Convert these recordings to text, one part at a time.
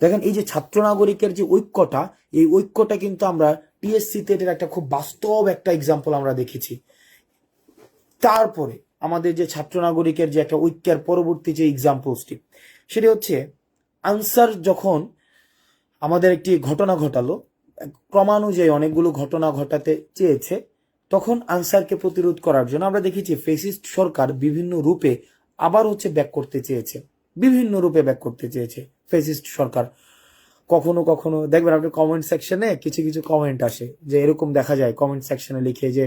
দেখেন এই যে ছাত্র নাগরিকের যে ঐক্যটা, এই ঐক্যটা কিন্তু আমরা টিএসসি টেটের একটা খুব বাস্তব একটা এক্সাম্পল আমরা দেখেছি। তারপরে আমাদের যে ছাত্র নাগরিকের যে একটা ঐক্যের পরবর্তী যে এক্সাম্পলসটি সেটি হচ্ছে আনসার যখন আমাদের একটি ঘটনা ঘটালো, ক্রমানুযায়ী অনেকগুলো ঘটনা ঘটাতে চেয়েছে, তখন আনসারকে প্রতিরোধ করার জন্য আমরা দেখেছি ফেসিস্ট সরকার বিভিন্ন রূপে আবার হচ্ছে ব্যাক করতে চেয়েছে। বিভিন্ন রূপে ব্যাক করতে চেয়েছে ফেসিস্ট সরকার। কখনো কখনো, দেখবেন আপনি কমেন্ট সেকশনে কিছু কিছু কমেন্ট আসে, যে এরকম দেখা যায় কমেন্ট সেকশনে লিখে যে,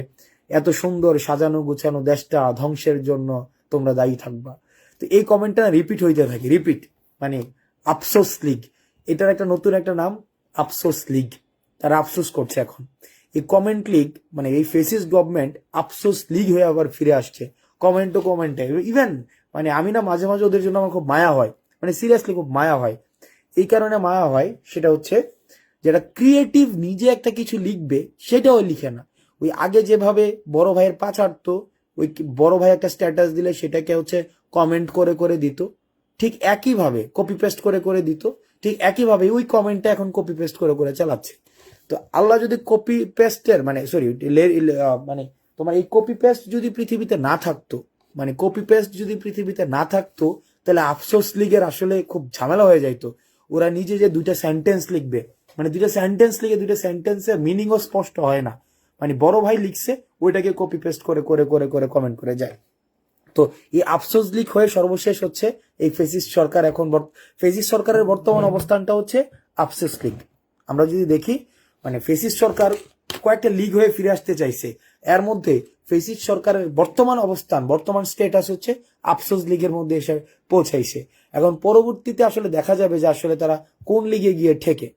এত সুন্দর সাজানো গুছানো দেশটা ধ্বংসের জন্য তোমরা দায়ী থাকবা। তো এই কমেন্টটা রিপিট হইতে থাকে রিপিট মানে আফসোস লিগ এটার একটা নতুন একটা নাম, আফসোস লিগ তারা আফসোস করছে এখন। এই কমেন্ট লিগ মানে এই ফেসিস গভর্নমেন্ট আফসোস লিগ হয়ে আবার ফিরে আসছে কমেন্ট টু কমেন্টে ইভেন মানে আমি না মাঝে মাঝে ওদের জন্য আমার খুব মায়া হয়। মানে সিরিয়াসলি খুব মায়া হয়। এই কারণে মায়া হয়, সেটা হচ্ছে যেটা ক্রিয়েটিভ নিজে একটা কিছু লিখবে সেটাও লিখে না। ওই আগে যেভাবে বড় ভাইয়ের পা ছাড়তো, ওই বড় ভাই একটা স্ট্যাটাস দিলে সেটাকে হচ্ছে কমেন্ট করে করে দিত। ঠিক একইভাবে কপি পেস্ট করে করে দিত। ঠিক একইভাবে ওই কমেন্টটা এখন কপি পেস্ট করে করে চালাচ্ছে। তো আল্লাহ যদি কপি পেস্টের মানে সরি মানে তোমার এই কপি পেস্ট যদি পৃথিবীতে না থাকতো মানে কপি পেস্ট যদি পৃথিবীতে না থাকতো তাহলে আফসোস লিগের আসলে খুব ঝামেলা হয়ে যাইতো। ওরা নিজে যে দুইটা সেন্টেন্স লিখবে মানে দুইটা সেন্টেন্স লিখে দুইটা সেন্টেন্সের মিনিংও স্পষ্ট হয় না। মানে বড় ভাই লিখছে ওইটাকে কপি পেস্ট করে করে করে করে কমেন্ট করে যায়। তো এই আফসোস লিক হয়ে সর্বশেষ হচ্ছে এই ফেসিস সরকার এখন ফেসিস সরকারের বর্তমান অবস্থানটা হচ্ছে আফসোস লিগ। আমরা যদি দেখি মানে ফেসিস সরকার কয়েকটা লিগ হয়ে ফিরে আসতে চাইছে। এর মধ্যে ফেসিস সরকারের বর্তমান অবস্থান, বর্তমান স্টেটাস হচ্ছে আফসোস লিগের মধ্যে এসে পৌঁছাইছে। এখন পরবর্তীতে আসলে দেখা যাবে যে আসলে তারা কোন লিগে গিয়ে ঠেকে।